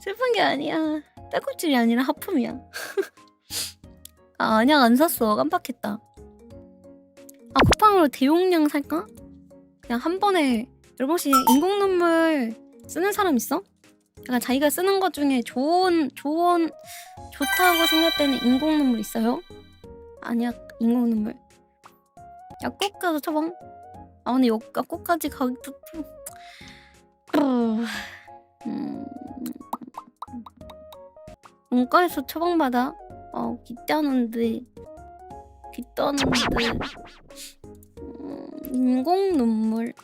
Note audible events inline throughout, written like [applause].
슬픈 게 아니야. 딸꾹질이 아니라 하품이야. [laughs] 아, 안약 안 샀어. 깜빡했다. 아, 쿠팡으로 대용량 살까? 그냥 한 번에 여러분 혹시 인공 눈물 쓰는 사람 있어? 약간 자기가 쓰는 것 중에 좋은 좋은 좋다고 생각되는 인공 눈물 있어요? 아니야 인공 눈물. 약국 가서 처방. 아 근데 역- 약국까지 가기도 [laughs] 문과에서 처방받아. 어 귀찮은데 귀찮은데. 음, 인공 눈물.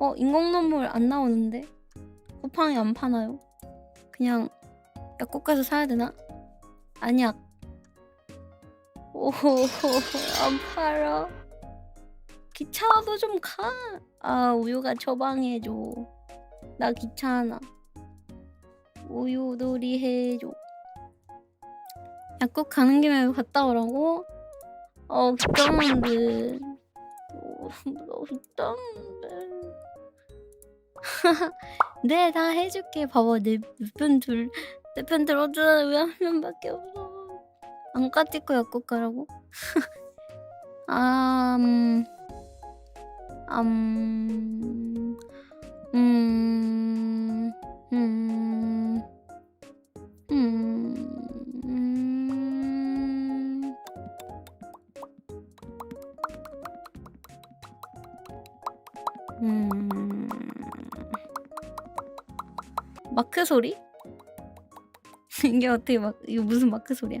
어 인공 눈물 안 나오는데 쿠팡이 안 파나요? 그냥 약국 가서 사야 되나? 아니야. 오호 [laughs] 안 팔아. 귀찮아도 좀 가. 아 우유가 처방해줘. 나 귀찮아. 우유돌이 해줘. 약국 가는 김에 갔다 오라고? 어 귀찮은데. 어, 나 귀찮은데. [laughs] 네, 다 해줄게. 봐봐, 내편 둘, 내편 들어주라 왜한 명밖에 없어. 안 까짓거 약국 가라고? [laughs] 아, 음, 음, 음. 마크 소리? [laughs] 이게 어떻게 막 이거 무슨 마크 소리야?